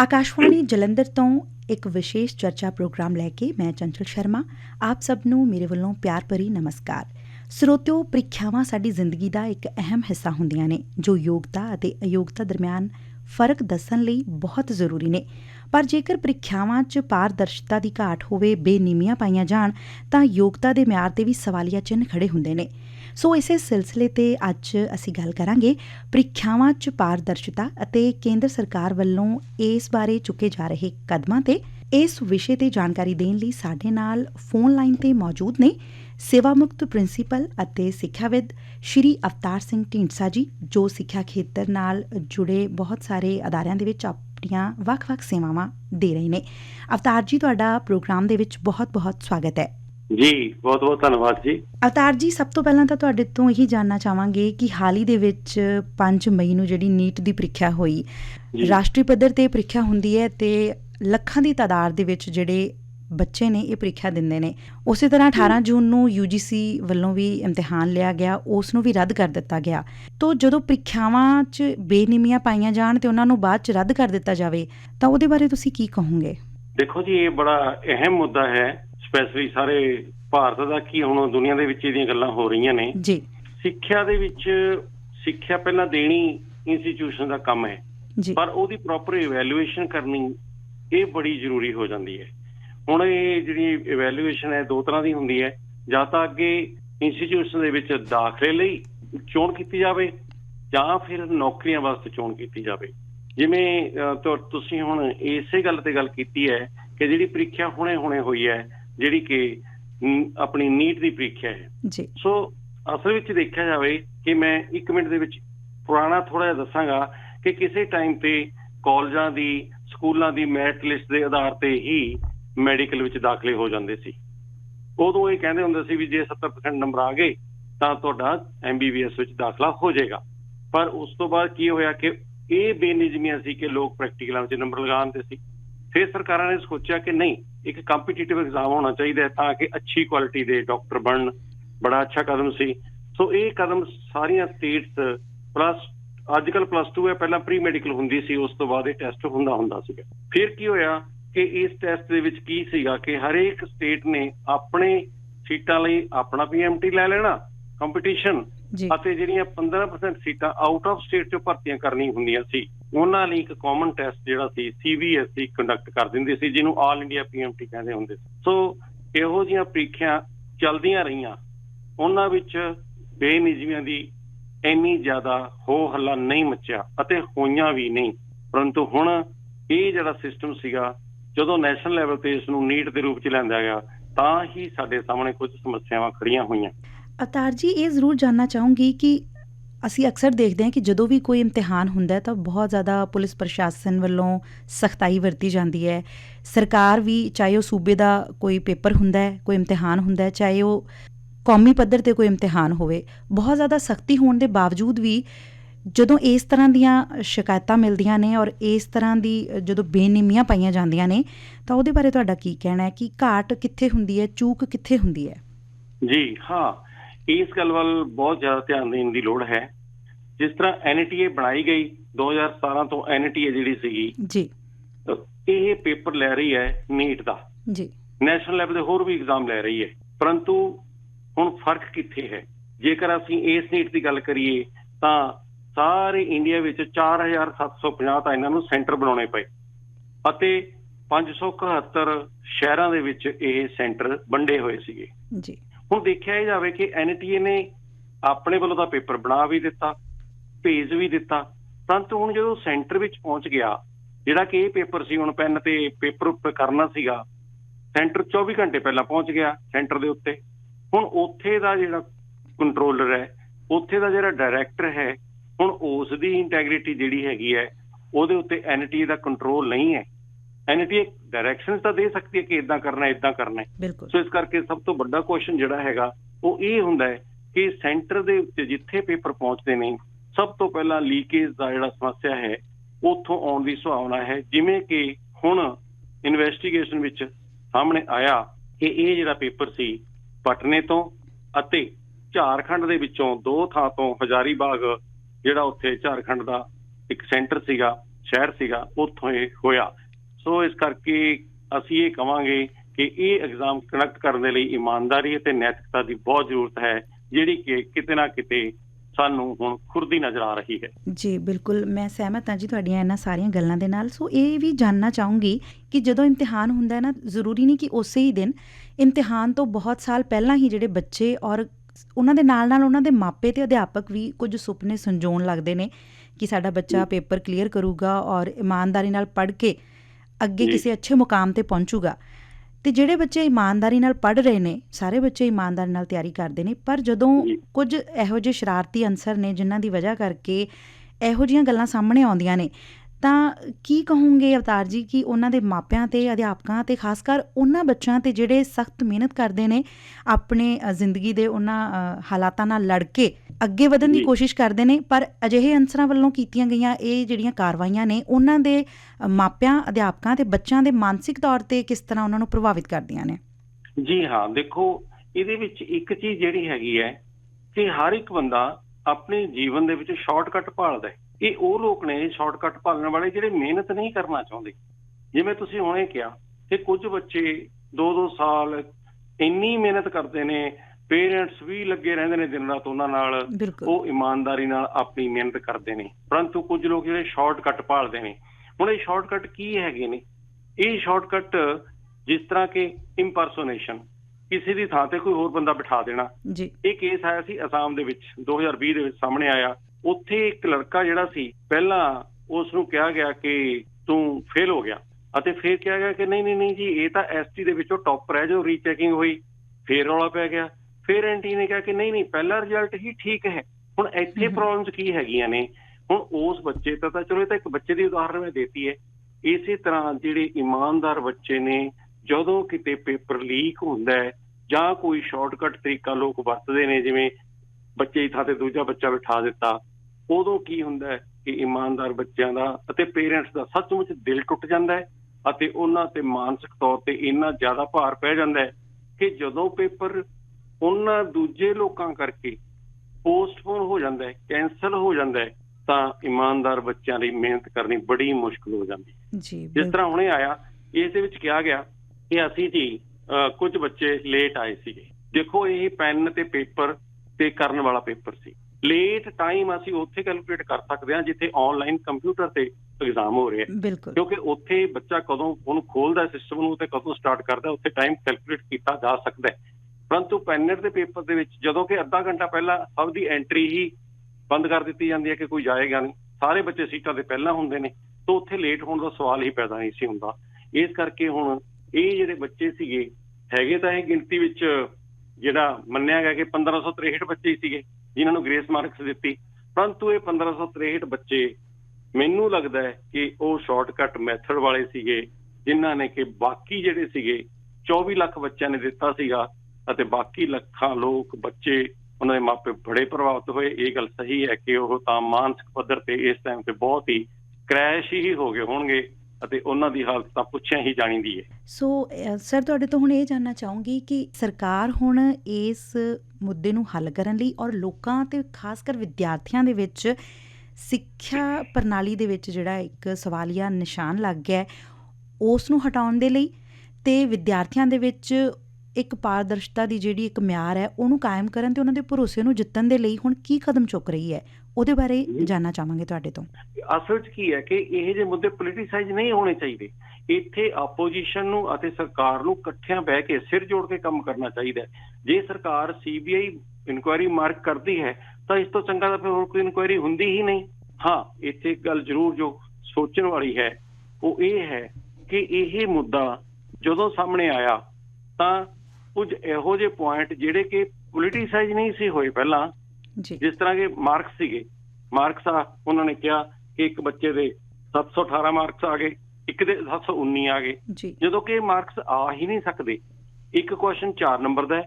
ਆਕਾਸ਼ਵਾਣੀ ਜਲੰਧਰ ਤੋਂ ਇੱਕ ਵਿਸ਼ੇਸ਼ ਚਰਚਾ ਪ੍ਰੋਗਰਾਮ ਲੈ ਕੇ ਮੈਂ ਚੰਚਲ ਸ਼ਰਮਾ ਆਪ ਸਭ ਨੂੰ ਮੇਰੇ ਵੱਲੋਂ ਪਿਆਰ ਭਰੀ ਨਮਸਕਾਰ ਸਰੋਤਿਓ ਪ੍ਰੀਖਿਆਵਾਂ ਸਾਡੀ ਜ਼ਿੰਦਗੀ ਦਾ ਇੱਕ ਅਹਿਮ ਹਿੱਸਾ ਹੁੰਦੀਆਂ ਨੇ ਜੋ ਯੋਗਤਾ ਅਤੇ ਅਯੋਗਤਾ ਦਰਮਿਆਨ ਫ਼ਰਕ ਦੱਸਣ ਲਈ ਬਹੁਤ ਜ਼ਰੂਰੀ ਨੇ ਪਰ ਜੇਕਰ ਪ੍ਰੀਖਿਆਵਾਂ 'ਚ ਪਾਰਦਰਸ਼ਤਾ ਦੀ ਘਾਟ ਹੋਵੇ ਬੇਨੀਮੀਆਂ ਪਾਈਆਂ ਜਾਣ ਤਾਂ ਯੋਗਤਾ ਦੇ ਮਿਆਰ ਤੇ ਵੀ ਸਵਾਲੀਆ ਚਿੰਨ੍ਹ ਖੜੇ ਹੁੰਦੇ ਨੇ ਸੋ ਇਸੇ ਸਿਲਸਿਲੇ ਤੇ ਅੱਜ ਅਸੀਂ ਗੱਲ ਕਰਾਂਗੇ ਪ੍ਰੀਖਿਆਵਾਂ 'ਚ ਪਾਰਦਰਸ਼ਤਾ ਅਤੇ ਕੇਂਦਰ ਸਰਕਾਰ ਵੱਲੋਂ ਇਸ ਬਾਰੇ ਚੁੱਕੇ ਜਾ ਰਹੇ ਕਦਮਾਂ ਤੇ ਇਸ ਵਿਸ਼ੇ ਤੇ ਜਾਣਕਾਰੀ ਦੇਣ ਲਈ ਸਾਡੇ ਨਾਲ ਫੋਨ ਲਾਈਨ ਤੇ ਮੌਜੂਦ ਨੇ ਸੇਵਾ ਮੁਕਤ ਪ੍ਰਿੰਸੀਪਲ ਅਤੇ ਸਿੱਖਿਆਵਿਦ ਸ਼੍ਰੀ ਅਵਤਾਰ ਸਿੰਘ ਢੀਂਡਸਾ ਜੀ, ਜੋ ਸਿੱਖਿਆ ਖੇਤਰ ਨਾਲ ਜੁੜੇ ਬਹੁਤ ਸਾਰੇ ਅਦਾਰਿਆਂ ਦੇ ਵਿੱਚ ਆਪਣੀਆਂ ਵੱਖ-ਵੱਖ ਸੇਵਾਵਾਂ ਦੇ ਰਹੇ ਨੇ। ਅਵਤਾਰ ਜੀ, ਤੁਹਾਡਾ ਪ੍ਰੋਗਰਾਮ ਦੇ ਵਿੱਚ ਬਹੁਤ-ਬਹੁਤ ਸਵਾਗਤ ਹੈ। ਜੀ ਬਹੁਤ ਬਹੁਤ ਧੰਨਵਾਦ ਜੀ। ਅਵਤਾਰ ਜੀ ਸਭ ਤੋਂ ਪਹਿਲਾਂ ਤਾਂ ਤੁਹਾਡੇ ਤੋਂ ਇਹੀ ਜਾਨਣਾ ਚਾਹਾਂਗੇ ਕਿ ਹਾਲ ਹੀ ਦੇ ਵਿੱਚ 5 ਮਈ ਨੂੰ ਜਿਹੜੀ ਨੀਟ ਦੀ ਪ੍ਰੀਖਿਆ ਹੋਈ। ਰਾਸ਼ਟਰੀ ਪੱਧਰ ਤੇ ਪ੍ਰੀਖਿਆ ਹੁੰਦੀ ਹੈ ਤੇ ਲੱਖਾਂ ਦੀ ਤਾਦਾਦ ਦੇ ਵਿੱਚ ਜਿਹੜੇ ਬੱਚੇ ਨੇ ਇਹ ਪ੍ਰੀਖਿਆ ਦਿੰਦੇ ਨੇ। ਉਸੇ ਤਰ੍ਹਾਂ 18 ਜੂਨ ਨੂੰ UGC ਵੱਲੋਂ ਵੀ ਇਮਤਿਹਾਨ ਲਿਆ ਗਿਆ ਉਸ ਨੂੰ ਵੀ ਰੱਦ ਕਰ ਦਿੱਤਾ ਗਿਆ। ਤੋਂ ਜਦੋਂ ਪ੍ਰੀਖਿਆਵਾਂ 'ਚ ਬੇਨਿਮੀਆਂ ਪਾਈਆਂ ਜਾਣ ਤੇ ਉਹਨਾਂ ਨੂੰ ਬਾਅਦ 'ਚ ਰੱਦ ਕਰ ਦਿੱਤਾ ਜਾਵੇ ਤਾਂ ਉਹਦੇ ਬਾਰੇ ਤੁਸੀਂ ਕੀ ਕਹੋਗੇ? ਦੇਖੋ ਜੀ ਇਹ ਬੜਾ ਅਹਿਮ ਮੁੱਦਾ ਹੈ ਸਪੈਸ਼ਲੀ ਸਾਰੇ ਭਾਰਤ ਦਾ ਕੀ ਹੁਣ ਦੁਨੀਆ ਦੇ ਵਿੱਚ ਇਹਦੀਆਂ ਗੱਲਾਂ ਹੋ ਰਹੀਆਂ ਨੇ। ਜੀ। ਸਿੱਖਿਆ ਦੇ ਵਿੱਚ ਸਿੱਖਿਆ ਪਹਿਲਾਂ ਦੇਣੀ ਇੰਸਟੀਚਿਊਸ਼ਨ ਦਾ ਕੰਮ ਹੈ। ਜੀ। ਪਰ ਉਹਦੀ ਪ੍ਰੋਪਰ ਇਵੈਲੂਏਸ਼ਨ ਕਰਨੀ ਇਹ ਬੜੀ ਜ਼ਰੂਰੀ ਹੋ ਜਾਂਦੀ ਹੈ। ਹੁਣ ਇਹ ਜਿਹੜੀ ਇਵੈਲੂਏਸ਼ਨ ਹੈ ਦੋ ਤਰ੍ਹਾਂ ਦੀ ਹੁੰਦੀ ਹੈ। ਜਾਂ ਤਾਂ ਅੱਗੇ ਇੰਸਟੀਚਿਊਸ਼ਨ ਦੇ ਵਿੱਚ ਦਾਖਲੇ ਲਈ ਚੋਣ ਕੀਤੀ ਜਾਵੇ ਜਾਂ ਫਿਰ ਨੌਕਰੀਆਂ ਵਾਸਤੇ ਚੋਣ ਕੀਤੀ ਜਾਵੇ। ਜਿਵੇਂ ਤੁਸੀਂ ਹੁਣ ਇਸੇ ਗੱਲ ਤੇ ਗੱਲ ਕੀਤੀ ਹੈ ਕਿ ਜਿਹੜੀ ਪ੍ਰੀਖਿਆ ਹੁਣੇ ਹੁਣੇ ਹੋਈ ਹੈ ਜਿਹੜੀ ਕਿ ਆਪਣੀ ਨੀਟ ਦੀ ਪ੍ਰੀਖਿਆ ਹੈ। ਜੀ। ਸੋ ਅਸਲ ਵਿੱਚ ਦੇਖਿਆ ਜਾਵੇ ਕਿ ਮੈਂ 1 ਮਿੰਟ ਦੇ ਵਿੱਚ ਪੁਰਾਣਾ ਥੋੜਾ ਜਿਹਾ ਦੱਸਾਂਗਾ ਕਿ ਕਿਸੇ ਟਾਈਮ ਤੇ ਕਾਲਜਾਂ ਦੀ ਸਕੂਲਾਂ ਦੀ ਮੈਰਿਟ ਲਿਸਟ ਦੇ ਆਧਾਰ ਤੇ ਹੀ ਮੈਡੀਕਲ ਵਿੱਚ ਦਾਖਲੇ ਹੋ ਜਾਂਦੇ ਸੀ। ਉਦੋਂ ਇਹ ਕਹਿੰਦੇ ਹੁੰਦੇ ਸੀ ਵੀ ਜੇ 70% ਨੰਬਰ ਆ ਗਏ ਤਾਂ ਤੁਹਾਡਾ ਐਮਬੀਬੀਐਸ ਵਿੱਚ ਦਾਖਲਾ ਹੋ ਜਾਏਗਾ। ਪਰ ਉਸ ਤੋਂ ਬਾਅਦ ਕੀ ਹੋਇਆ ਕਿ ਇਹ ਬੇਨਿਯਮੀਆਂ ਸੀ ਕਿ ਲੋਕ ਪ੍ਰੈਕਟੀਕਲਾਂ ਵਿੱਚ ਨੰਬਰ ਲਗਾਉਂਦੇ ਸੀ। ਫਿਰ ਸਰਕਾਰਾਂ ਨੇ ਸੋਚਿਆ ਕਿ ਨਹੀਂ ਇੱਕ ਕੰਪੀਟੀਟਿਵ ਐਗਜ਼ਾਮ ਹੋਣਾ ਚਾਹੀਦਾ ਹੈ ਤਾਂ ਕਿ ਅੱਛੀ ਕੁਆਲਿਟੀ ਦੇ ਡਾਕਟਰ ਬਣਨ ਬੜਾ ਅੱਛਾ ਕਦਮ ਸੀ। ਸੋ ਇਹ ਕਦਮ ਸਾਰੀਆਂ ਸਟੇਟਸ ਪਲੱਸ ਅੱਜ ਕੱਲ ਪਲੱਸ 2 ਹੈ ਪਹਿਲਾਂ ਪ੍ਰੀ ਮੈਡੀਕਲ ਹੁੰਦੀ ਸੀ ਉਸ ਤੋਂ ਬਾਅਦ ਇਹ ਟੈਸਟ ਹੁੰਦਾ ਹੁੰਦਾ ਸੀਗਾ। ਫਿਰ ਕੀ ਹੋਇਆ ਕਿ ਇਸ ਟੈਸਟ ਦੇ ਵਿੱਚ ਕੀ ਸੀਗਾ ਕਿ ਹਰੇਕ ਸਟੇਟ ਨੇ ਆਪਣੇ ਸੀਟਾਂ ਲਈ ਆਪਣਾ ਪੀਐਮਟੀ ਲੈ ਲੈਣਾ ਕੰਪੀਟੀਸ਼ਨ ਅਤੇ ਜਿਹੜੀਆਂ 15% ਸੀਟਾਂ ਆਊਟ ਆਫ ਸਟੇਟ ਚੋਂ ਭਰਤੀਆਂ ਕਰਨੀਆਂ ਹੁੰਦੀਆਂ ਸੀ ਉਹਨਾਂ ਲਈ ਇੱਕ ਕਾਮਨ ਟੈਸਟ ਜਿਹੜਾ ਸੀ ਸੀਬੀਐਸਈ ਕੰਡਕਟ ਕਰ ਦਿੰਦੀ ਸੀ, ਜਿਹਨੂੰ ਆਲ ਇੰਡੀਆ ਪੀਐਮਟੀ ਕਹਿੰਦੇ ਹੁੰਦੇ ਸੀ। ਸੋ ਇਹੋ ਜਿਹੀਆਂ ਪ੍ਰੀਖਿਆ ਚੱਲਦੀਆਂ ਰਹੀਆਂ। ਉਹਨਾਂ ਵਿੱਚ ਬੇਨਿਯਮੀਆਂ ਦੀ ਇੰਨੀ ਜ਼ਿਆਦਾ ਹੋ ਹੱਲਾ ਨਹੀਂ ਮਚਿਆ ਅਤੇ ਹੋਈਆਂ ਵੀ ਨਹੀਂ। ਪਰੰਤੂ ਹੁਣ ਇਹ ਜਿਹੜਾ ਸਿਸਟਮ ਸੀਗਾ, ਜਦੋਂ ਨੈਸ਼ਨਲ ਲੈਵਲ ਤੇ ਇਸ ਨੂੰ ਨੀਟ ਦੇ ਰੂਪ ਚ ਲਿਆਂਦਾ ਗਿਆ, ਤਾਂ ਹੀ ਸਾਡੇ ਸਾਹਮਣੇ ਕੁਝ ਸਮੱਸਿਆਵਾਂ ਖੜੀਆਂ ਹੋਈਆਂ। ਅਤਾਰ ਜੀ, ਇਹ ਜ਼ਰੂਰ ਜਾਨਣਾ ਚਾਹੂੰਗੀ ਕਿ ਅਸੀਂ ਅਕਸਰ ਦੇਖਦੇ ਹਾਂ ਕਿ ਜਦੋਂ ਵੀ ਕੋਈ ਇਮਤਿਹਾਨ ਹੁੰਦਾ ਹੈ ਤਾਂ ਬਹੁਤ ਜ਼ਿਆਦਾ ਪੁਲਿਸ ਪ੍ਰਸ਼ਾਸਨ ਵੱਲੋਂ ਸਖਤਾਈ ਵਰਤੀ ਜਾਂਦੀ ਹੈ। ਸਰਕਾਰ ਵੀ ਚਾਹੇ ਉਹ ਸੂਬੇ ਦਾ ਕੋਈ ਪੇਪਰ ਹੁੰਦਾ ਹੈ, ਕੋਈ ਇਮਤਿਹਾਨ ਹੁੰਦਾ ਹੈ, ਚਾਹੇ ਉਹ ਕੌਮੀ ਪੱਧਰ ਤੇ ਕੋਈ ਇਮਤਿਹਾਨ ਹੋਵੇ, ਬਹੁਤ ਜ਼ਿਆਦਾ ਸਖਤੀ ਹੋਣ ਦੇ ਬਾਵਜੂਦ ਵੀ ਜਦੋਂ ਇਸ ਤਰ੍ਹਾਂ ਦੀਆਂ ਸ਼ਿਕਾਇਤਾਂ ਮਿਲਦੀਆਂ ਨੇ ਔਰ ਇਸ ਤਰ੍ਹਾਂ ਦੀ ਜਦੋਂ ਬੇਨਿਮੀਆਂ ਪਾਈਆਂ ਜਾਂਦੀਆਂ ਨੇ, ਤਾਂ ਉਹਦੇ ਬਾਰੇ ਤੁਹਾਡਾ ਕੀ ਕਹਿਣਾ ਹੈ? ਕਿ ਘਾਟ ਕਿੱਥੇ ਹੁੰਦੀ ਹੈ? ਚੂਕ ਕਿੱਥੇ ਹੁੰਦੀ ਹੈ? ਜੀ, ਹਾਂ। ਇਸ ਗੱਲ ਵੱਲ ਬਹੁਤ ਜ਼ਿਆਦਾ ਧਿਆਨ ਦੇਣ ਦੀ ਲੋੜ ਹੈ। ਜਿਸ ਤਰ੍ਹਾਂ ਐਨਟੀਏ ਬਣਾਈ ਗਈ 2017 ਤੋਂ ਐਨਟੀਏ ਜਿਹੜੀ ਸੀਗੀ ਜੀ। ਇਹ ਪੇਪਰ ਲੈ ਰਹੀ ਹੈ ਨੀਟ ਦਾ। ਜੀ। ਨੈਸ਼ਨਲ ਲੈਵਲ ਦੇ ਹੋਰ ਵੀ ਐਗਜ਼ਾਮ ਲੈ ਰਹੀ ਹੈ। ਪਰੰਤੂ ਹੁਣ ਫ਼ਰਕ ਕਿੱਥੇ ਹੈ? ਜੇਕਰ ਅਸੀਂ ਇਸ ਨੀਟ ਦੀ ਗੱਲ ਕਰੀਏ ਤਾਂ ਸਾਰੇ ਇੰਡੀਆ ਵਿੱਚ 4750 ਤਾਂ ਇਹਨਾਂ ਨੂੰ ਸੈਂਟਰ ਬਣਾਉਣੇ ਪਏ। ਅਤੇ 571 ਸ਼ਹਿਰਾਂ ਦੇ ਵਿੱਚ ਇਹ ਸੈਂਟਰ ਵੰਡੇ ਹੋਏ ਸੀਗੇ। ਜੀ। ਹੁਣ ਦੇਖਿਆ ਇਹ ਜਾਵੇ ਕਿ ਐਨਟੀਏ ਨੇ ਆਪਣੇ ਵੱਲੋਂ ਦਾ ਪੇਪਰ ਬਣਾ ਵੀ ਦਿੱਤਾ ਭੇਜ ਵੀ ਦਿੱਤਾ। ਪਰੰਤੂ ਹੁਣ ਜਦੋਂ ਸੈਂਟਰ ਵਿੱਚ ਪਹੁੰਚ ਗਿਆ ਜਿਹੜਾ ਕਿ ਇਹ ਪੇਪਰ ਸੀ ਹੁਣ ਪੈਨ ਤੇ ਪੇਪਰ ਉੱਪਰ ਕਰਨਾ ਸੀਗਾ ਸੈਂਟਰ 24 ਘੰਟੇ ਪਹਿਲਾਂ ਪਹੁੰਚ ਗਿਆ ਸੈਂਟਰ ਦੇ ਉੱਤੇ। ਹੁਣ ਉੱਥੇ ਦਾ ਜਿਹੜਾ ਕੰਟਰੋਲਰ ਹੈ ਉੱਥੇ ਦਾ ਜਿਹੜਾ ਡਾਇਰੈਕਟਰ ਹੈ ਹੁਣ ਉਸ ਦੀ ਇੰਟੈਗ੍ਰਿਟੀ ਜਿਹੜੀ ਹੈਗੀ ਹੈ ਉਹਦੇ ਉੱਤੇ ਐਨਟੀਏ ਦਾ ਕੰਟਰੋਲ ਨਹੀਂ ਹੈ। ਐਨਟੀਏ ਡਾਇਰੈਕਸ਼ਨਸ ਤਾਂ ਦੇ ਸਕਦੀ ਹੈ ਕਿ ਇਦਾਂ ਕਰਨਾ ਇਦਾਂ ਕਰਨਾ ਸੋ ਇਸ ਕਰਕੇ ਸਭ ਤੋਂ ਵੱਡਾ ਕੁਐਸਚਨ ਜਿਹੜਾ ਹੈਗਾ ਉਹ ਇਹ ਹੁੰਦਾ ਹੈ ਕਿ ਸੈਂਟਰ ਦੇ ਉੱਤੇ ਜਿੱਥੇ ਪੇਪਰ ਪਹੁੰਚਦੇ ਨੇ ਸਭ ਤੋਂ ਪਹਿਲਾਂ ਲੀਕੇਜ ਦਾ ਜਿਹੜਾ ਸਮੱਸਿਆ ਹੈ ਉੱਥੋਂ ਆਉਣ ਦੀ ਸੰਭਾਵਨਾ ਹੈ। ਜਿਵੇਂ ਕਿ ਹੁਣ ਇਨਵੈਸਟੀਗੇਸ਼ਨ ਵਿੱਚ ਸਾਹਮਣੇ ਆਇਆ ਕਿ ਇਹ ਜਿਹੜਾ ਪੇਪਰ ਸੀ ਪਟਨੇ ਤੋਂ ਅਤੇ ਝਾਰਖੰਡ ਦੇ ਵਿੱਚੋਂ ਦੋ ਥਾਂ ਤੋਂ ਹਜ਼ਾਰੀ ਬਾਗ ਜਿਹੜਾ ਉੱਥੇ ਝਾਰਖੰਡ ਦਾ ਇੱਕ ਸੈਂਟਰ ਸੀਗਾ ਸ਼ਹਿਰ ਸੀਗਾ ਉੱਥੋਂ ਇਹ ਹੋਇਆ। ਸੋ ਇਸ ਕਰਕੇ ਅਸੀਂ ਇਹ ਕਵਾਂਗੇ ਕਿ ਇਹ ਐਗਜ਼ਾਮ ਕੰਡਕਟ ਕਰਨ ਦੇ ਲਈ ਇਮਾਨਦਾਰੀ ਅਤੇ ਨੈਤਿਕਤਾ ਦੀ ਬਹੁਤ ਜ਼ਰੂਰਤ ਹੈ ਜਿਹੜੀ ਕਿ ਕਿਤੇ ਨਾ ਕਿਤੇ ਸਾਨੂੰ ਹੁਣ ਖੁਰਦੀ ਨਜ਼ਰ ਆ ਰਹੀ ਹੈ। ਜੀ ਬਿਲਕੁਲ। ਮੈਂ ਸਹਿਮਤ ਹਾਂ ਜੀ ਤੁਹਾਡੀਆਂ ਇਹਨਾਂ ਸਾਰੀਆਂ ਗੱਲਾਂ ਦੇ ਨਾਲ। ਸੋ ਇਹ ਵੀ ਜਾਨਣਾ ਚਾਹੂੰਗੀ ਕਿ ਜਦੋਂ ਇਮਤਿਹਾਨ ਹੁੰਦਾ ਹੈ ਨਾ ਜ਼ਰੂਰੀ ਨਹੀਂ ਕਿ ਉਸੇ ਹੀ ਦਿਨ ਇਮਤਿਹਾਨ ਤੋਂ ਬਹੁਤ ਸਾਲ ਪਹਿਲਾਂ ਹੀ ਜਿਹੜੇ ਬੱਚੇ ਔਰ ਉਹਨਾਂ ਦੇ ਨਾਲ ਨਾਲ ਉਹਨਾਂ ਦੇ ਮਾਪੇ ਤੇ ਅਧਿਆਪਕ ਵੀ ਕੁਝ ਸੁਪਨੇ ਸੰਜੋਣ ਲੱਗਦੇ ਨੇ ਕਿ ਸਾਡਾ ਬੱਚਾ ਪੇਪਰ ਕਲੀਅਰ ਕਰੂਗਾ ਔਰ ਇਮਾਨਦਾਰੀ ਨਾਲ ਪੜ੍ਹ ਕੇ ਅੱਗੇ। ਕਿਸੇ ਅੱਛੇ ਮੁਕਾਮ ਤੇ ਪਹੁੰਚੂਗਾ ਤੇ ਜਿਹੜੇ ਬੱਚੇ ਇਮਾਨਦਾਰੀ ਨਾਲ ਪੜ੍ਹ ਰਹੇ ਨੇ ਸਾਰੇ ਬੱਚੇ ਇਮਾਨਦਾਰੀ ਨਾਲ ਤਿਆਰੀ ਕਰਦੇ ਨੇ ਪਰ ਜਦੋਂ। ਕੁਝ ਇਹੋ ਜਿਹੇ ਸ਼ਰਾਰਤੀ ਅਨਸਰ ਨੇ ਜਿਨ੍ਹਾਂ ਦੀ ਵਜ੍ਹਾ ਕਰਕੇ ਇਹੋ ਜਿਹੀਆਂ ਗੱਲਾਂ ਸਾਹਮਣੇ ਆਉਂਦੀਆਂ ਨੇ ਤਾਂ ਕੀ ਕਹੋਗੇ ਅਵਤਾਰ ਜੀ ਕਿ ਉਹਨਾਂ ਦੇ ਮਾਪਿਆਂ ਤੇ ਅਧਿਆਪਕਾਂ ਤੇ ਖਾਸ ਕਰ ਉਹਨਾਂ ਬੱਚਿਆਂ ਤੇ ਜਿਹੜੇ ਸਖਤ ਮਿਹਨਤ ਕਰਦੇ ਨੇ ਆਪਣੇ ਜ਼ਿੰਦਗੀ ਦੇ ਉਹਨਾਂ ਹਾਲਾਤਾਂ ਨਾਲ ਲੜ ਕੇ ਅੱਗੇ ਵਧਣ ਦੀ। ਕੋਸ਼ਿਸ਼ ਕਰਦੇ ਨੇ ਪਰ ਅਜਿਹੇ ਅਨਸਰਾਂ ਵੱਲੋਂ ਕੀਤੀਆਂ ਗਈਆਂ ਇਹ ਜਿਹੜੀਆਂ ਕਾਰਵਾਈਆਂ ਨੇ ਉਹਨਾਂ ਦੇ ਮਾਪਿਆਂ ਅਧਿਆਪਕਾਂ ਤੇ ਬੱਚਿਆਂ ਦੇ ਮਾਨਸਿਕ ਤੌਰ ਤੇ ਕਿਸ ਤਰ੍ਹਾਂ ਉਹਨਾਂ ਨੂੰ ਪ੍ਰਭਾਵਿਤ ਕਰਦੀਆਂ ਨੇ? ਜੀ ਹਾਂ ਦੇਖੋ ਇਹਦੇ ਵਿੱਚ ਇੱਕ ਚੀਜ਼ ਜਿਹੜੀ ਹੈਗੀ ਹੈ ਕਿ ਹਰ ਇੱਕ ਬੰਦਾ ਆਪਣੇ ਜੀਵਨ ਦੇ ਵਿੱਚ ਸ਼ਾਰਟਕਟ ਭਾਲਦਾ ਹੈ। ਇਹ ਉਹ ਲੋਕ ਨੇ ਸ਼ਾਰਟਕਟ ਭਾਲਣ ਵਾਲੇ ਜਿਹੜੇ ਮਿਹਨਤ ਨਹੀਂ ਕਰਨਾ ਚਾਹੁੰਦੇ। ਜਿਵੇਂ ਤੁਸੀਂ ਹੁਣੇ ਕਿਹਾ ਕਿ ਕੁਝ ਬੱਚੇ 2-2 ਸਾਲ ਇੰਨੀ ਮਿਹਨਤ ਕਰਦੇ ਨੇ ਪੇਰੈਂਟਸ ਵੀ ਲੱਗੇ ਰਹਿੰਦੇ ਨੇ ਦਿਨ ਰਾਤ ਉਹਨਾਂ ਨਾਲ। ਉਹ ਇਮਾਨਦਾਰੀ ਨਾਲ ਆਪਣੀ ਮਿਹਨਤ ਕਰਦੇ ਨੇ। ਪਰੰਤੂ ਕੁਝ ਲੋਕ ਜਿਹੜੇ ਸ਼ਾਰਟਕਟ ਭਾਲਦੇ ਨੇ। ਹੁਣ ਇਹ ਸ਼ਾਰਟਕਟ ਕੀ ਹੈਗੇ ਨੇ? ਇਹ ਸ਼ਾਰਟਕਟ ਜਿਸ ਤਰ੍ਹਾਂ ਕਿ ਇੰਪਰਸੋਨੇਸ਼ਨ ਕਿਸੇ ਦੀ ਥਾਂ ਤੇ ਕੋਈ ਹੋਰ ਬੰਦਾ ਬਿਠਾ ਦੇਣਾ। ਜੀ। ਇਹ ਕੇਸ ਆਇਆ ਸੀ ਅਸਾਮ ਦੇ ਵਿੱਚ 2020 ਦੇ ਵਿੱਚ ਸਾਹਮਣੇ ਆਇਆ। ਉੱਥੇ ਇੱਕ ਲੜਕਾ ਜਿਹੜਾ ਸੀ ਪਹਿਲਾਂ ਉਸ ਨੂੰ ਕਿਹਾ ਗਿਆ ਕਿ ਤੂੰ ਫੇਲ ਹੋ ਗਿਆ। ਅਤੇ ਫਿਰ ਕਿਹਾ ਗਿਆ ਕਿ ਨਹੀਂ ਨਹੀਂ ਨਹੀਂ ਜੀ ਇਹ ਤਾਂ ਐਸਟੀ ਦੇ ਵਿੱਚੋਂ ਟੌਪਰ ਹੈ ਜੋ ਰੀਚੈਕਿੰਗ ਹੋਈ। ਫੇਰ ਰੌਲਾ ਪੈ ਗਿਆ। ਫਿਰ ਐਂਟੀ ਨੇ ਕਿਹਾ ਕਿ ਨਹੀਂ ਨਹੀਂ ਪਹਿਲਾ ਰਿਜ਼ਲਟ ਹੀ ਠੀਕ ਹੈ। ਹੁਣ ਇੱਥੇ। ਪ੍ਰੋਬਲਮਸ ਕੀ ਹੈਗੀਆਂ ਨੇ? ਹੁਣ ਉਸ ਬੱਚੇ ਤਾਂ ਤਾਂ ਚਲੋ ਇਹ ਤਾਂ ਇੱਕ ਬੱਚੇ ਦੀ ਉਦਾਹਰਨ ਮੈਂ ਦੇਤੀ ਹੈ। ਇਸੇ ਤਰ੍ਹਾਂ ਜਿਹੜੇ ਇਮਾਨਦਾਰ ਬੱਚੇ ਨੇ ਜਦੋਂ ਕਿਤੇ ਪੇਪਰ ਲੀਕ ਹੁੰਦਾ ਹੈ ਜਾਂ ਕੋਈ ਸ਼ਾਰਟਕਟ ਤਰੀਕਾ ਲੋਕ ਵਰਤਦੇ ਨੇ ਜਿਵੇਂ ਬੱਚੇ ਦੀ ਥਾਂ ਤੇ ਦੂਜਾ ਬੱਚਾ ਬਿਠਾ ਦਿੱਤਾ ਉਦੋਂ ਕੀ ਹੁੰਦਾ ਹੈ ਕਿ ਇਮਾਨਦਾਰ ਬੱਚਿਆਂ ਦਾ ਅਤੇ ਪੇਰੈਂਟਸ ਦਾ ਸੱਚਮੁੱਚ ਦਿਲ ਟੁੱਟ ਜਾਂਦਾ ਹੈ ਅਤੇ ਉਹਨਾਂ ਤੇ ਮਾਨਸਿਕ ਤੌਰ ਤੇ ਇੰਨਾ ਜ਼ਿਆਦਾ ਭਾਰ ਪੈ ਜਾਂਦਾ ਹੈ ਕਿ ਜਦੋਂ ਪੇਪਰ ਉਹਨਾਂ ਦੂਜੇ ਲੋਕਾਂ ਕਰਕੇ ਪੋਸਟਪੋਨ ਹੋ ਜਾਂਦਾ ਹੈ ਕੈਨਸਲ ਹੋ ਜਾਂਦਾ ਹੈ ਤਾਂ ਇਮਾਨਦਾਰ ਬੱਚਿਆਂ ਲਈ ਮਿਹਨਤ ਕਰਨੀ ਬੜੀ ਮੁਸ਼ਕਲ ਹੋ ਜਾਂਦੀ ਹੈ। ਜੀ ਜਿਸ ਤਰ੍ਹਾਂ ਹੁਣੇ ਆਇਆ ਇਸ ਦੇ ਵਿੱਚ ਕਿਹਾ ਗਿਆ ਕਿ ਅਸੀਂ ਜੀ ਕੁਝ ਬੱਚੇ ਲੇਟ ਆਏ ਸੀਗੇ। ਦੇਖੋ ਇਹ ਪੈਨ ਤੇ ਪੇਪਰ ਤੇ ਕਰਨ ਵਾਲਾ ਪੇਪਰ ਸੀ। ਲੇਟ ਟਾਈਮ ਅਸੀਂ ਉੱਥੇ ਕੈਲਕੂਲੇਟ ਕਰ ਸਕਦੇ ਹਾਂ ਜਿੱਥੇ ਆਨਲਾਈਨ ਕੰਪਿਊਟਰ ਤੇ ਐਗਜ਼ਾਮ ਹੋ ਰਿਹਾ ਹੈ। ਕਿਉਂਕਿ ਉੱਥੇ ਬੱਚਾ ਕਦੋਂ ਉਹਨੂੰ ਖੋਲਦਾ ਸਿਸਟਮ ਨੂੰ ਤੇ ਕਦੋਂ ਸਟਾਰਟ ਕਰਦਾ ਉੱਥੇ ਟਾਈਮ ਕੈਲਕੂਲੇਟ ਕੀਤਾ ਜਾ ਸਕਦਾ ਹੈ। ਪਰੰਤੂ ਪੈਨਰ ਦੇ ਪੇਪਰ ਦੇ ਵਿੱਚ ਜਦੋਂ ਕਿ ਅੱਧਾ ਘੰਟਾ ਪਹਿਲਾਂ ਸਭ ਦੀ ਐਂਟਰੀ ਹੀ ਬੰਦ ਕਰ ਦਿੱਤੀ ਜਾਂਦੀ ਹੈ ਕਿ ਕੋਈ ਜਾਏਗਾ ਨਹੀਂ। ਸਾਰੇ ਬੱਚੇ ਸੀਟਾਂ ਦੇ ਪਹਿਲਾਂ ਹੁੰਦੇ ਨੇ, ਤਾਂ ਉੱਥੇ ਲੇਟ ਹੋਣ ਦਾ ਸਵਾਲ ਹੀ ਪੈਦਾ ਨਹੀਂ ਸੀ ਹੁੰਦਾ। ਇਸ ਕਰਕੇ ਹੁਣ ਇਹ ਜਿਹੜੇ ਬੱਚੇ ਸੀਗੇ, ਹੈਗੇ ਤਾਂ ਇਹ ਗਿਣਤੀ ਵਿੱਚ ਜਿਹੜਾ ਮੰਨਿਆ ਗਿਆ ਕਿ 1563 ਬੱਚੇ ਸੀਗੇ, ਜਿਨ੍ਹਾਂ ਨੂੰ ਗ੍ਰੇਸ ਮਾਰਕਸ ਦਿੱਤੀ। ਪਰੰਤੂ ਇਹ 1563 ਬੱਚੇ ਮੈਨੂੰ ਲੱਗਦਾ ਹੈ ਕਿ ਉਹ ਸ਼ਾਰਟਕਟ ਮੈਥਡ ਵਾਲੇ ਸੀਗੇ, ਜਿਨ੍ਹਾਂ ਨੇ ਕਿ ਬਾਕੀ ਜਿਹੜੇ ਸੀਗੇ 24 ਲੱਖ ਬੱਚਿਆਂ ਨੇ ਦਿੱਤਾ ਸੀਗਾ। ਅਤੇ ਬਾਕੀ ਲੱਖਾਂ ਲੋਕ, ਬੱਚੇ ਉਹਨਾਂ ਦੇ ਮਾਪੇ ਬੜੇ ਪ੍ਰਭਾਵਿਤ ਹੋਏ। ਇਹ ਗੱਲ ਸਹੀ ਹੈ ਕਿ ਉਹ ਤਾਂ ਮਾਨਸਿਕ ਪੱਧਰ ਤੇ ਇਸ ਟਾਈਮ ਤੇ ਬਹੁਤ ਹੀ ਕ੍ਰੈਸ਼ ਹੀ ਹੋ ਗਏ ਹੋਣਗੇ ਅਤੇ ਉਹਨਾਂ ਦੀ ਹਾਲਤ ਤਾਂ ਪੁੱਛਿਆ ਹੀ ਜਾਣੀਦੀ ਹੈ। ਸੋ ਸਰ ਤੁਹਾਡੇ ਤੋਂ ਹੁਣ ਇਹ ਜਾਨਣਾ ਚਾਹੂੰਗੀ ਕਿ ਸਰਕਾਰ ਹੁਣ ਇਸ ਮੁੱਦੇ ਨੂੰ ਹੱਲ ਕਰਨ ਲਈ ਔਰ ਲੋਕਾਂ ਤੇ ਖਾਸ ਕਰ ਵਿਦਿਆਰਥੀਆਂ ਦੇ ਵਿੱਚ ਸਿੱਖਿਆ ਪ੍ਰਣਾਲੀ ਦੇ ਵਿੱਚ ਜਿਹੜਾ ਇੱਕ ਸਵਾਲੀਆ ਨਿਸ਼ਾਨ ਲੱਗ ਗਿਆ ਉਸ ਨੂੰ ਹਟਾਉਣ ਦੇ ਲਈ ਤੇ ਵਿਦਿਆਰਥੀਆਂ ਦੇ ਵਿੱਚ ਇੱਕ ਪਾਰਦਰਸ਼ਤਾ ਦੀ ਜਿਹੜੀ ਇੱਕ ਮਿਆਰ ਹੈ ਉਹਨੂੰ ਕਾਇਮ ਕਰਨ ਤੇ ਉਹਨਾਂ ਦੇ ਭਰੋਸੇ ਨੂੰ ਜਿੱਤਣ ਦੇ ਲਈ ਹੁਣ ਕੀ ਕਦਮ ਚੁੱਕ ਰਹੀ ਹੈ? ਉਹਦੇ ਬਾਰੇ ਜੀ। ਜਾਨਣਾ ਚਾਹਾਂਗੇ ਤੁਹਾਡੇ ਤੋਂ। ਅਸਲ 'ਚ ਕੀ ਹੈ ਕਿ ਇਹ ਜਿਹੇ ਮੁੱਦੇ ਪੋਲੀਟੀਸਾਈਜ਼ ਨਹੀਂ ਹੋਣੇ ਚਾਹੀਦੇ। ਇੱਥੇ ਆਪੋਜੀਸ਼ਨ ਨੂੰ ਅਤੇ ਸਰਕਾਰ ਨੂੰ ਇਕੱਠਿਆਂ ਬਹਿ ਕੇ ਸਿਰ ਜੋੜ ਕੇ ਕੰਮ ਕਰਨਾ ਚਾਹੀਦਾ ਹੈ। ਜੇ ਸਰਕਾਰ ਸੀਬੀਆਈ ਇਨਕੁਆਇਰੀ ਮਾਰਕ ਕਰਦੀ ਹੈ ਤਾਂ ਇਸ ਤੋਂ ਚੰਗਾ ਤਾਂ ਫਿਰ ਹੋਰ ਕੋਈ ਇਨਕੁਆਇਰੀ ਹੁੰਦੀ ਹੀ ਨਹੀਂ। ਹਾਂ ਇੱਥੇ ਇੱਕ ਗੱਲ ਜ਼ਰੂਰ ਜੋ ਸੋਚਣ ਵਾਲੀ ਹੈ ਉਹ ਇਹ ਹੈ ਕਿ ਇਹ ਮੁੱਦਾ ਜਦੋਂ ਸਾਹਮਣੇ ਆਇਆ ਤਾਂ ਕੁਝ ਇਹੋ ਜਿਹੇ ਪੁਆਇੰਟ ਜਿਹੜੇ ਕਿ ਪੋਲੀਟੀਸਾਈਜ਼ ਨਹੀਂ ਸੀ ਹੋਏ ਪਹਿਲਾਂ ਜੀ। ਜਿਸ ਤਰ੍ਹਾਂ ਕਿ ਮਾਰਕਸ ਸੀਗੇ। ਮਾਰਕਸ ਆ ਉਹਨਾਂ ਨੇ ਕਿਹਾ ਕਿ ਇੱਕ ਬੱਚੇ ਦੇ 718 ਮਾਰਕਸ ਆ ਗਏ ਇੱਕ ਦੇ 719 ਆ ਗਏ। ਜਦੋਂ ਕਿ ਮਾਰਕਸ ਆ ਹੀ ਨਹੀਂ ਸਕਦੇ ਇੱਕ ਕੁਐਸਚਨ 4 ਨੰਬਰ ਦਾ ਹੈ।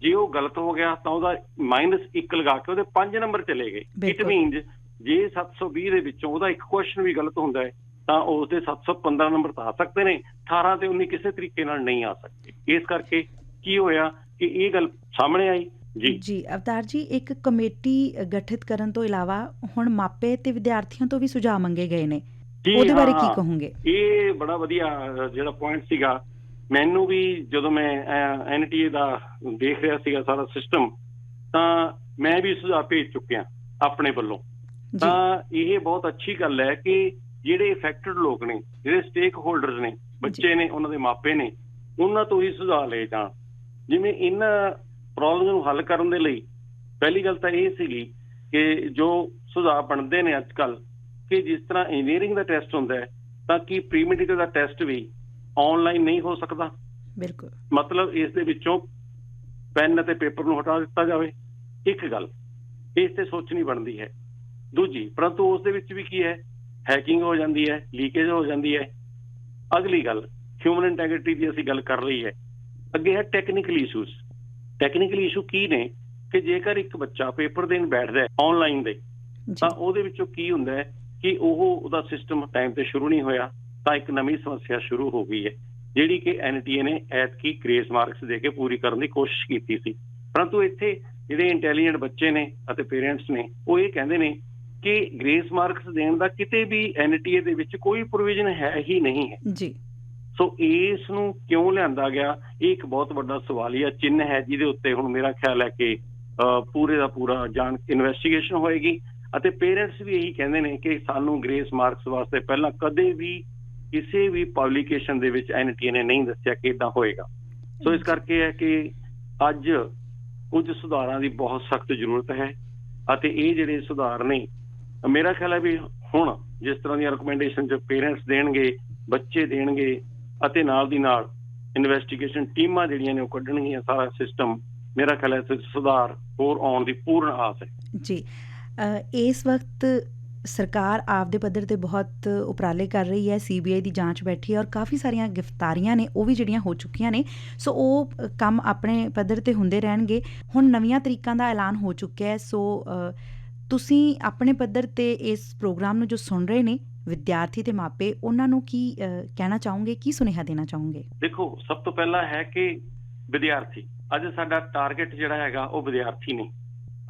ਜੇ ਉਹ ਗਲਤ ਹੋ ਗਿਆ ਤਾਂ ਉਹਦਾ -1 ਲਗਾ ਕੇ ਉਹਦੇ 5 ਨੰਬਰ ਚਲੇ ਗਏ। ਇਟ। ਮੀਨਸ ਜੇ 720 ਦੇ ਵਿੱਚੋਂ ਉਹਦਾ ਇੱਕ ਕੁਐਸਚਨ ਵੀ ਗਲਤ ਹੁੰਦਾ ਹੈ ਤਾਂ ਉਸ ਦੇ 715 ਨੰਬਰ ਤਾਂ ਆ ਸਕਦੇ ਨੇ। 18 ਤੇ 19 ਕਿਸੇ ਤਰੀਕੇ ਨਾਲ ਨਹੀਂ ਆ ਸਕਦੇ। ਇਸ ਕਰਕੇ ਕੀ ਹੋਇਆ ਕਿ ਇਹ ਗੱਲ ਸਾਹਮਣੇ ਆਈ? ਜੀ। ਜੀ ਅਵਤਾਰ ਜੀ ਇੱਕ ਕਮੇਟੀ ਗਠਿਤ ਕਰਨ ਤੋਂ ਇਲਾਵਾ ਹੁਣ ਮਾਪੇ ਤੇ ਵਿਦਿਆਰਥੀਆਂ ਤੋਂ ਵੀ ਸੁਝਾਅ ਮੰਗੇ ਗਏ ਨੇ। ਉਹਦੇ ਬਾਰੇ ਕੀ। ਕਹੋਗੇ? ਇਹ ਬੜਾ ਵਧੀਆ ਜਿਹੜਾ ਪੁਆਇੰਟ ਸੀਗਾ। ਮੈਨੂੰ ਵੀ ਜਦੋਂ ਮੈਂ ਐਨਟੀਏ ਦਾ ਦੇਖ ਰਿਹਾ ਸੀਗਾ ਸਾਰਾ ਸਿਸਟਮ ਤਾਂ ਮੈਂ ਵੀ ਸੁਝਾਅ ਭੇਜ ਚੁੱਕਿਆ ਆਪਣੇ ਵੱਲੋਂ। ਤਾਂ ਇਹ ਬਹੁਤ ਅੱਛੀ ਗੱਲ ਹੈ ਕਿ ਜਿਹੜੇ ਇਫੈਕਟਡ ਲੋਕ ਨੇ ਜਿਹੜੇ ਸਟੇਕ ਹੋਲਡਰਸ ਨੇ ਬੱਚੇ ਨੇ ਉਹਨਾਂ ਦੇ ਮਾਪੇ ਨੇ ਉਹਨਾਂ ਤੋਂ ਹੀ ਸੁਝਾਅ ਲਏ ਜਾਣ। ਜਿਵੇਂ ਇਹਨਾਂ ਪ੍ਰੋਬਲਮ ਨੂੰ ਹੱਲ ਕਰਨ ਦੇ ਲਈ ਪਹਿਲੀ ਗੱਲ ਤਾਂ ਇਹ ਸੀਗੀ ਕਿ ਜੋ ਸੁਝਾਅ ਬਣਦੇ ਨੇ ਅੱਜ ਕੱਲ ਕਿ ਜਿਸ ਤਰ੍ਹਾਂ ਇੰਜੀਨੀਅਰਿੰਗ ਦਾ ਟੈਸਟ ਹੁੰਦਾ ਹੈ ਤਾਂ ਕੀ ਪ੍ਰੀ ਮੈਡੀਕਲ ਦਾ ਟੈਸਟ ਵੀ ਆਨਲਾਈਨ ਨਹੀਂ ਹੋ ਸਕਦਾ? ਬਿਲਕੁਲ। ਮਤਲਬ ਇਸ ਦੇ ਵਿੱਚੋਂ ਪੈਨ ਅਤੇ ਪੇਪਰ ਨੂੰ ਹਟਾ ਦਿੱਤਾ ਜਾਵੇ। ਇੱਕ ਗੱਲ ਇਸ ਤੇ ਸੋਚਣੀ ਬਣਦੀ ਹੈ। ਦੂਜੀ ਪਰੰਤੂ ਉਸ ਦੇ ਵਿੱਚ ਵੀ ਕੀ ਹੈ? ਹੈਕਿੰਗ ਹੋ ਜਾਂਦੀ ਹੈ ਲੀਕੇਜ ਹੋ ਜਾਂਦੀ ਹੈ। ਅਗਲੀ ਗੱਲ ਹਿਊਮਨ ਇੰਟੈਗ੍ਰਿਟੀ ਦੀ ਅਸੀਂ ਗੱਲ ਕਰ ਲਈ ਹੈ। ਅੱਗੇ ਹੈ ਟੈਕਨੀਕਲ ਇਸ਼ੂਸ ਟੈਕਨੀਕਲ ਇਸ਼ੂ ਕੀ ਨੇ? ਕਿ ਜੇਕਰ ਇੱਕ ਬੱਚਾ ਪੇਪਰ ਦੇਣ ਬੈਠਦਾ ਹੈ ਆਨਲਾਈਨ ਦੇ ਤਾਂ ਉਹਦੇ ਵਿੱਚੋਂ ਕੀ ਹੁੰਦਾ ਹੈ ਕਿ ਉਹ ਉਹਦਾ ਸਿਸਟਮ ਟਾਈਮ ਤੇ ਸ਼ੁਰੂ ਨਹੀਂ ਹੋਇਆ ਤਾਂ ਇੱਕ ਨਵੀਂ ਸਮੱਸਿਆ ਸ਼ੁਰੂ ਹੋ ਗਈ ਹੈ ਜਿਹੜੀ ਕਿ ਐਨਟੀਏ ਨੇ ਐਤਕੀ ਗ੍ਰੇਸ ਮਾਰਕਸ ਦੇ ਕੇ ਪੂਰੀ ਕਰਨ ਦੀ ਕੋਸ਼ਿਸ਼ ਕੀਤੀ ਸੀ। ਪਰੰਤੂ ਇੱਥੇ ਜਿਹੜੇ ਇੰਟੈਲੀਜੈਂਟ ਬੱਚੇ ਨੇ ਅਤੇ ਪੇਰੈਂਟਸ ਨੇ ਉਹ ਇਹ ਕਹਿੰਦੇ ਨੇ ਕਿ ਗ੍ਰੇਸ ਮਾਰਕਸ ਦੇਣ ਦਾ ਕਿਤੇ ਵੀ ਐਨਟੀਏ ਦੇ ਵਿੱਚ ਕੋਈ ਪ੍ਰੋਵੀਜ਼ਨ ਹੈ ਹੀ ਨਹੀਂ ਹੈ। ਜੀ। ਸੋ ਇਸ ਨੂੰ ਕਿਉਂ ਲਿਆਂਦਾ ਗਿਆ? ਇਹ ਇੱਕ ਬਹੁਤ ਵੱਡਾ ਸਵਾਲੀਆ ਚਿੰਨ੍ਹ ਹੈ ਜਿਹਦੇ ਉੱਤੇ ਹੁਣ ਮੇਰਾ ਖਿਆਲ ਹੈ ਕਿ ਪੂਰੇ ਦਾ ਪੂਰਾ ਜਾਣ ਇਨਵੈਸਟੀਗੇਸ਼ਨ ਹੋਏਗੀ। ਅਤੇ ਪੇਰੈਂਟਸ ਵੀ ਇਹੀ ਕਹਿੰਦੇ ਨੇ ਕਿ ਸਾਨੂੰ ਗ੍ਰੇਸ ਮਾਰਕਸ ਵਾਸਤੇ ਪਹਿਲਾਂ ਕਦੇ ਵੀ ਕਿਸੇ ਵੀ ਪਬਲੀਕੇਸ਼ਨ ਦੇ ਵਿੱਚ ਐਨਟੀਏ ਨੇ ਨਹੀਂ ਦੱਸਿਆ ਕਿ ਇਦਾਂ ਹੋਏਗਾ। ਸੋ ਇਸ ਕਰਕੇ ਹੈ ਕਿ ਅੱਜ ਕੁਝ ਸੁਧਾਰਾਂ ਦੀ ਬਹੁਤ ਸਖਤ ਜ਼ਰੂਰਤ ਹੈ ਅਤੇ ਇਹ ਜਿਹੜੇ ਸੁਧਾਰ ਨੇ, ਮੇਰਾ ਖਿਆਲ ਹੈ ਵੀ ਹੁਣ ਜਿਸ ਤਰ੍ਹਾਂ ਦੀਆਂ ਰეკਮੈਂਡੇਸ਼ਨ ਚ ਪੇਰੈਂਟਸ ਦੇਣਗੇ, ਬੱਚੇ ਦੇਣਗੇ ਅਤੇ ਨਾਲ ਦੀ ਨਾਲ ਇਨਵੈਸਟੀਗੇਸ਼ਨ ਟੀਮਾਂ ਜਿਹੜੀਆਂ ਨੇ ਉਹ ਕੱਢਣਗੀਆਂ, ਸਾਰਾ ਸਿਸਟਮ ਮੇਰਾ ਖਿਆਲ ਹੈ ਸੁਧਾਰ ਹੋਰ ਆਉਣ ਦੀ ਪੂਰਨ ਆਸ ਹੈ। ਜੀ ਇਸ ਵਕਤ ਸਰਕਾਰ ਆਪਦੇ ਪੱਧਰ ਤੇ ਬਹੁਤ ਉਪਰਾਲੇ ਕਰ ਰਹੀ ਹੈ ਸੀਬੀਆਈ ਦੀ ਜਾਂਚ ਬੈਠੀ ਹੈ ਔਰ ਕਾਫੀ ਸਾਰੀਆਂ ਗ੍ਰਿਫਤਾਰੀਆਂ ਨੇ, ਉਹ ਵੀ ਜਿਹੜੀਆਂ ਹੋ ਚੁੱਕੀਆਂ ਨੇ, ਸੋ ਉਹ ਕੰਮ ਆਪਣੇ ਪੱਧਰ ਤੇ ਹੁੰਦੇ ਰਹਿਣਗੇ। ਹੁਣ ਨਵੀਆਂ ਤਰੀਕਾਂ ਦਾ ਐਲਾਨ ਹੋ ਚੁੱਕਿਆ ਹੈ, ਸੋ ਤੁਸੀਂ ਆਪਣੇ ਪੱਧਰ ਤੇ ਇਸ ਪ੍ਰੋਗਰਾਮ ਨੂੰ ਜੋ ਸੁਣ ਰਹੇ ਨੇ ਵਿਦਿਆਰਥੀ ਤੇ ਮਾਪੇ ਉਹਨਾਂ ਨੂੰ ਕੀ ਕਹਿਣਾ ਚਾਹੋਗੇ, ਕੀ ਸੁਨੇਹਾ ਦੇਣਾ ਚਾਹੋਗੇ? ਦੇਖੋ, ਸਭ ਤੋਂ ਪਹਿਲਾਂ ਹੈ ਕਿ ਵਿਦਿਆਰਥੀ, ਅੱਜ ਸਾਡਾ ਟਾਰਗੇਟ ਜਿਹੜਾ ਹੈਗਾ ਉਹ ਵਿਦਿਆਰਥੀ ਨੇ।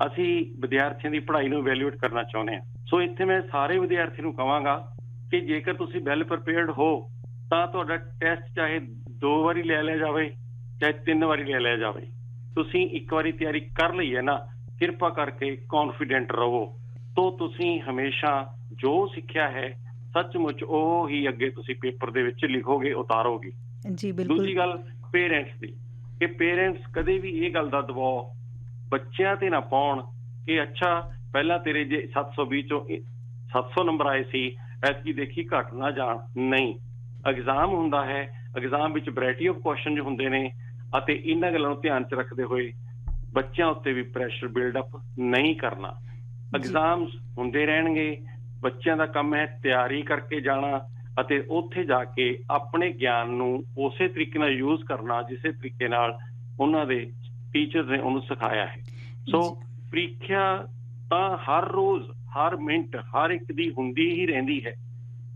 ਅਸੀਂ ਵਿਦਿਆਰਥੀਆਂ ਦੀ ਪੜ੍ਹਾਈ ਨੂੰ ਵੈਲਿਊਏਟ ਕਰਨਾ ਚਾਹੁੰਦੇ ਹਾਂ। ਸੋ ਇੱਥੇ ਮੈਂ ਸਾਰੇ ਵਿਦਿਆਰਥੀ ਨੂੰ ਕਹਾਂਗਾ ਕਿ ਜੇਕਰ ਤੁਸੀਂ ਵੈਲ ਪ੍ਰਪੇਅਰਡ ਹੋ, ਤਾਂ ਤੁਹਾਡਾ ਟੈਸਟ ਚਾਹੇ ਦੋ ਵਾਰੀ ਲੈ ਲਿਆ ਜਾਵੇ, ਚਾਹੇ ਤਿੰਨ ਵਾਰੀ ਲੈ ਲਿਆ ਜਾਵੇ। ਤੁਸੀਂ ਇੱਕ ਵਾਰੀ ਤਿਆਰੀ ਕਰ ਲਈ ਹੈ ਨਾ, ਕਿਰਪਾ ਕਰਕੇ ਕੌਨਫੀਡੈਂਟ ਰਹੋ। ਤੋ, ਤੁਸੀਂ ਹਮੇਸ਼ਾ ਜੋ ਸਿੱਖਿਆ ਹੈ ਸੱਚਮੁੱਚ ਉਹ ਹੀ ਅੱਗੇ ਤੁਸੀਂ ਪੇਪਰ ਦੇ ਵਿੱਚ ਲਿਖੋਗੇ ਉਤਾਰੋਗੇ। ਜੀ ਬਿਲਕੁਲ। ਦੂਜੀ ਗੱਲ ਪੇਰੈਂਟਸ ਦੀ ਕਿ ਪੇਰੈਂਟਸ ਕਦੇ ਵੀ ਇਹ ਗੱਲ ਦਾ ਦਬਾਅ ਬੱਚਿਆਂ ਤੇ ਨਾ ਪਾਉਣ ਕਿ ਅੱਛਾ ਪਹਿਲਾਂ ਤੇਰੇ ਜੇ 720 ਚੋਂ ਇਹ 700 ਨੰਬਰ ਆਏ ਸੀ ਐਤਕੀ ਦੇਖੀ ਘਟ ਨਾ ਜਾਣ। ਨਹੀਂ ਐਗਜ਼ਾਮ ਹੁੰਦਾ ਹੈ ਐਗਜ਼ਾਮ ਵਿੱਚ ਵੈਰਾਈਟੀ ਆਫ ਕੁਐਸਚਨ ਹੁੰਦੇ ਨੇ ਅਤੇ ਇਹਨਾਂ ਗੱਲਾਂ ਨੂੰ ਧਿਆਨ 'ਚ ਰੱਖਦੇ ਹੋਏ ਬੱਚਿਆਂ ਉੱਤੇ ਵੀ ਪ੍ਰੈਸ਼ਰ ਬਿਲਡ ਅਪ ਨਹੀਂ ਕਰਨਾ। ਐਗਜ਼ਾਮਸ ਹੁੰਦੇ ਰਹਿਣਗੇ ਬੱਚਿਆਂ ਦਾ ਕੰਮ ਹੈ ਤਿਆਰੀ ਕਰਕੇ ਜਾਣਾ ਅਤੇ ਉੱਥੇ ਜਾ ਕੇ ਆਪਣੇ ਗਿਆਨ ਨੂੰ ਉਸੇ ਤਰੀਕੇ ਨਾਲ ਯੂਜ਼ ਕਰਨਾ ਜਿਸੇ ਤਰੀਕੇ ਨਾਲ ਉਹਨਾਂ ਦੇ ਟੀਚਰ ਨੇ ਉਹਨੂੰ ਸਿਖਾਇਆ ਹੈ। ਸੋ। ਪ੍ਰੀਖਿਆ ਤਾਂ ਹਰ ਰੋਜ਼ ਹਰ ਮਿੰਟ ਹਰ ਇੱਕ ਦੀ ਹੁੰਦੀ ਹੀ ਰਹਿੰਦੀ ਹੈ।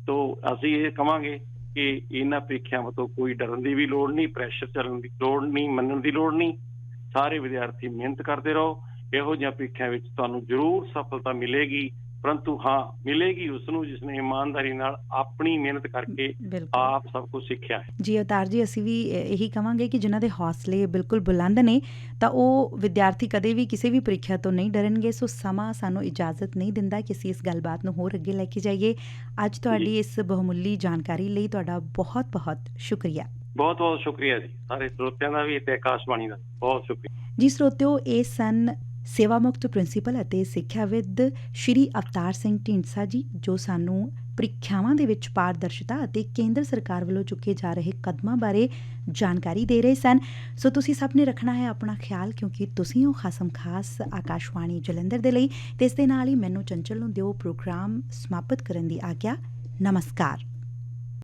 ਤੋ ਅਸੀਂ ਇਹ ਕਵਾਂਗੇ ਕਿ ਇਹਨਾਂ ਪ੍ਰੀਖਿਆਵਾਂ ਤੋਂ ਕੋਈ ਡਰਨ ਦੀ ਵੀ ਲੋੜ ਨਹੀਂ ਪ੍ਰੈਸ਼ਰ ਚੱਲਣ ਦੀ ਲੋੜ ਨਹੀਂ ਮੰਨਣ ਦੀ ਲੋੜ ਨਹੀਂ। ਸਾਰੇ ਵਿਦਿਆਰਥੀ ਮਿਹਨਤ ਕਰਦੇ ਰਹੋ। ਇਹੋ ਜਿਹੀਆਂ ਪ੍ਰੀਖਿਆ ਵਿੱਚ ਤੁਹਾਨੂੰ ਜ਼ਰੂਰ ਸਫਲਤਾ ਮਿਲੇਗੀ। ਪਰੰਤੂ ਹਾਂ ਮਿਲੇਗੀ ਉਸ ਨੂੰ ਜਿਸ ਨੇ ਇਮਾਨਦਾਰੀ ਨਾਲ ਆਪਣੀ ਮਿਹਨਤ ਕਰਕੇ ਆਪ ਸਭ ਕੁਝ ਸਿੱਖਿਆ ਹੈ। ਜੀ ਅਵਤਾਰ ਜੀ ਅਸੀਂ ਵੀ ਇਹੀ ਕਵਾਂਗੇ ਕਿ ਜਿਨ੍ਹਾਂ ਦੇ ਹੌਸਲੇ ਬਿਲਕੁਲ ਬੁਲੰਦ ਨੇ ਤਾਂ ਉਹ ਵਿਦਿਆਰਥੀ ਕਦੇ ਵੀ ਕਿਸੇ ਵੀ ਪ੍ਰੀਖਿਆ ਤੋਂ ਨਹੀਂ ਡਰਨਗੇ ਸੋ ਸਮਾਂ ਸਾਨੂੰ ਇਜਾਜ਼ਤ ਨਹੀਂ ਦਿੰਦਾ ਕਿ ਅਸੀਂ ਇਸ ਗੱਲਬਾਤ ਨੂੰ ਹੋਰ ਅੱਗੇ ਲੈ ਕੇ ਜਾਈਏ। ਅੱਜ ਤੁਹਾਡੀ ਇਸ ਬਹੁਮੁੱਲੀ ਜਾਣਕਾਰੀ ਲਈ ਤੁਹਾਡਾ ਬਹੁਤ ਬਹੁਤ ਸ਼ੁਕਰੀਆ। ਬਹੁਤ ਬਹੁਤ ਸ਼ੁਕਰੀਆ ਜੀ। ਸਾਰੇ ਸਰੋਤਿਆਂ ਦਾ ਵੀ ਤੇ ਆਕਾਸ਼ਵਾਣੀ ਦਾ ਬਹੁਤ ਸ਼ੁਕਰੀਆ। ਜੀ ਸਰੋਤਿਓ ਇਹ ਸਨ ਸੇਵਾ ਮੁਕਤ ਪ੍ਰਿੰਸੀਪਲ ਅਤੇ ਸਿੱਖਿਆਵਿਦ ਸ਼੍ਰੀ ਅਵਤਾਰ ਸਿੰਘ ਢੀਂਡਸਾ ਜੀ, ਜੋ ਸਾਨੂੰ ਪ੍ਰੀਖਿਆਵਾਂ ਦੇ ਵਿੱਚ ਪਾਰਦਰਸ਼ਤਾ ਅਤੇ ਕੇਂਦਰ ਸਰਕਾਰ ਵੱਲੋਂ ਚੁੱਕੇ ਜਾ ਰਹੇ ਕਦਮਾਂ ਬਾਰੇ ਜਾਣਕਾਰੀ ਦੇ ਰਹੇ ਸਨ। ਸੋ ਤੁਸੀਂ ਸਭ ਨੇ ਰੱਖਣਾ ਹੈ ਆਪਣਾ ਖਿਆਲ, ਕਿਉਂਕਿ ਤੁਸੀਂ ਹੋ ਖਾਸਮ ਖਾਸ ਆਕਾਸ਼ਵਾਣੀ ਜਲੰਧਰ ਦੇ ਲਈ। ਤੇ ਇਸ ਦੇ ਨਾਲ ਹੀ ਮੈਨੂੰ ਚੰਚਲ ਨੂੰ ਦਿਓ ਪ੍ਰੋਗਰਾਮ ਸਮਾਪਤ ਕਰਨ ਦੀ ਆਗਿਆ। ਨਮਸਕਾਰ।